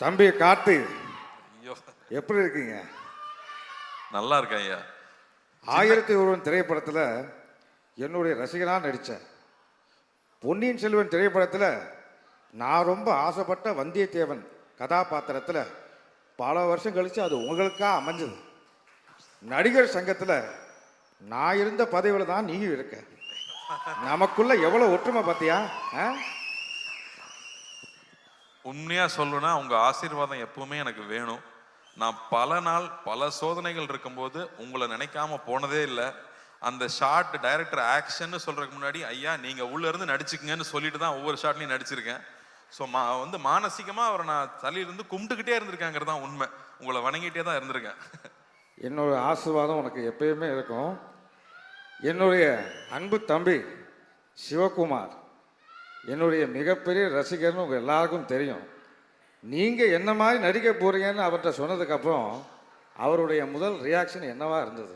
தம்பி கார்த்தி ஐயோ. எப்படி இருக்கீங்க? நல்லா இருக்கேன் ஐயா. ஆயிரத்தி ஒருவன் திரைப்படத்தில் என்னுடைய ரசிகனாக நடித்தேன் பொன்னியின் செல்வன் திரைப்படத்தில் நான் ரொம்ப ஆசைப்பட்ட வந்தியத்தேவன் கதாபாத்திரத்தில் பல வருஷம் கழித்து அது உங்களுக்காக அமைஞ்சது. நடிகர் சங்கத்தில் நான் இருந்த பதவியில் தான் நீயும் இருக்க. நமக்குள்ள எவ்வளோ ஒற்றுமை பார்த்தியா ஆ? உண்மையாக சொல்லணும்னா உங்கள் ஆசீர்வாதம் எப்பவுமே எனக்கு வேணும். நான் பல நாள் பல சோதனைகள் இருக்கும்போது உங்களை நினைக்காம போனதே இல்லை. அந்த ஷார்ட் டைரக்டர் ஆக்ஷன்னு சொல்கிறதுக்கு முன்னாடி ஐயா நீங்கள் உள்ளேருந்து நடிச்சுக்கங்கன்னு சொல்லிட்டு தான் ஒவ்வொரு ஷாட்லையும் நடிச்சிருக்கேன். ஸோ மா வந்து மானசிகமாக அவரை நான் தலையிலிருந்து கும்பிட்டுக்கிட்டே இருந்திருக்காங்கிறது தான் உண்மை. உங்களை வணங்கிட்டே தான் இருந்திருக்கேன். என்னோட ஆசீர்வாதம் உனக்கு எப்பயுமே இருக்கும். என்னுடைய அன்பு தம்பி சிவகுமார். என்னுடைய மிகப்பெரிய ரசிகர்னு உங்கள் எல்லாருக்கும் தெரியும். நீங்கள் என்ன மாதிரி நடிக்க போகிறீங்கன்னு அவர்கிட்ட சொன்னதுக்கப்புறம் அவருடைய முதல் ரியாக்ஷன் என்னவா இருந்தது?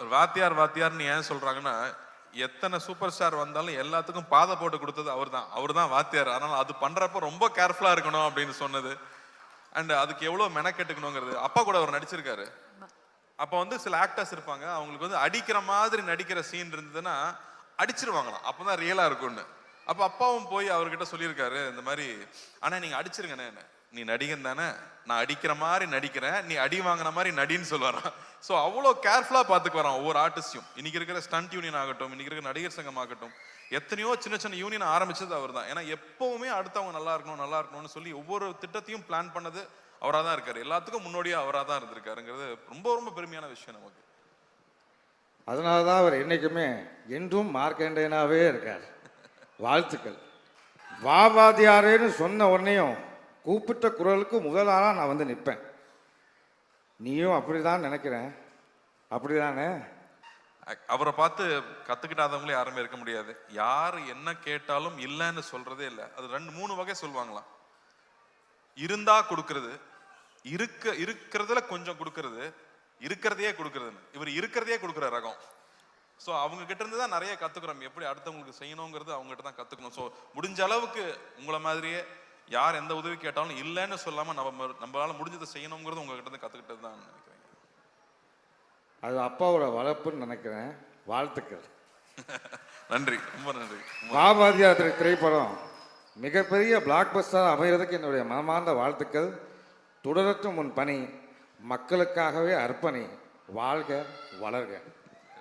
ஒரு வாத்தியார் வாத்தியார்னு ஏன் சொல்றாங்கன்னா எத்தனை சூப்பர் ஸ்டார் வந்தாலும் எல்லாத்துக்கும் பாதை போட்டு கொடுத்தது அவர் தான் அவர் தான் வாத்தியார். அதனால அது பண்றப்ப ரொம்ப கேர்ஃபுல்லா இருக்கணும் அப்படின்னு சொன்னது. அண்ட் அதுக்கு எவ்வளவு மெனக்கெட்டுக்கணுங்கிறது. அப்பா கூட அவர் நடிச்சிருக்காரு. அப்ப வந்து சில ஆக்டர்ஸ் இருப்பாங்க. அவங்களுக்கு வந்து அடிக்கிற மாதிரி நடிக்கிற சீன் இருந்ததுன்னா அடிச்சிருவாங்களாம். அப்பதான் ரியலா இருக்கும்னு. அப்ப அப்பாவும் போய் அவர்கிட்ட சொல்லியிருக்காரு இந்த மாதிரி ஆனா நீங்க அடிச்சிருங்கண்ணே என்ன. நீ நடிகன் தானே நான் அடிக்கிற மாதிரி நடிக்கிறேன் நீ அடி வாங்கின மாதிரி நடின்னு சொல்லுவாராம். ஸோ அவ்வளோ கேர்ஃபுல்லாக பார்த்துக்கு வரான் ஒவ்வொரு ஆர்டிஸ்டையும் இன்னைக்கு இருக்கிற ஸ்டண்ட் யூனியன் ஆகட்டும் இன்னைக்கு இருக்கிற நடிகர் சங்கம் ஆகட்டும் எத்தனையோ சின்ன சின்ன யூனியன் ஆரம்பிச்சது அவர் தான் ஏன்னா எப்பவுமே அடுத்தவங்க நல்லா இருக்கணும் நல்லா இருக்கணும்னு சொல்லி ஒவ்வொரு திட்டத்தையும் பிளான் பண்ணது அவராக தான் இருக்காரு. எல்லாத்துக்கும் முன்னோடியாக அவராக தான் இருந்திருக்காருங்கிறது ரொம்ப ரொம்ப பெருமையான விஷயம் நமக்கு. அதனால தான் அவர் என்றைக்குமே என்றும் மார்க்கண்டேனாவே இருக்கார். வாழ்த்துக்கள். வாபாதியாரேன்னு சொன்ன உடனேயும் கூப்பிட்ட குரலுக்கு முதலாளாக நான் வந்து நிற்பேன். நீயும் அப்படி தான் நினைக்கிறேன். அப்படி தானே அவரை பார்த்து கற்றுக்கிட்டாதவங்களே யாருமே இருக்க முடியாது. யார் என்ன கேட்டாலும் இல்லைன்னு சொல்கிறதே இல்லை. அது ரெண்டு மூணு வகை சொல்லுவாங்களாம் இருந்தால் கொடுக்கறது இருக்க இருக்கிறதுல கொஞ்சம் கொடுக்கறது இருக்கிறதையே கொடுக்கறதுன்னு. இவர் இருக்கிறதையே கொடுக்குற ரகம். ஸோ அவங்க கிட்ட இருந்து தான் நிறைய கத்துக்கிறோம். எப்படி அடுத்தவங்களுக்கு செய்யணுங்கிறது அவங்க கிட்ட தான் கத்துக்கணும். ஸோ முடிஞ்ச அளவுக்கு உங்களை மாதிரியே யார் எந்த உதவி கேட்டாலும் இல்லைன்னு சொல்லாம நம்ம நம்மளால முடிஞ்சதை செய்யணுங்கிறது உங்ககிட்ட இருந்து கத்துக்கிட்டது தான் நினைக்கிறேன். அது அப்பாவோட வளர்ப்புன்னு நினைக்கிறேன். வாழ்த்துக்கள். நன்றி. ரொம்ப நன்றி. திரை- திரைப்படம் மிகப்பெரிய பிளாக் பஸ்டர் அமைகிறதுக்கு என்னுடைய மனமார்ந்த வாழ்த்துக்கள். தொடரட்டும் உன் பணி. மக்களுக்காகவே அர்ப்பணி வாழ்க வளர்க.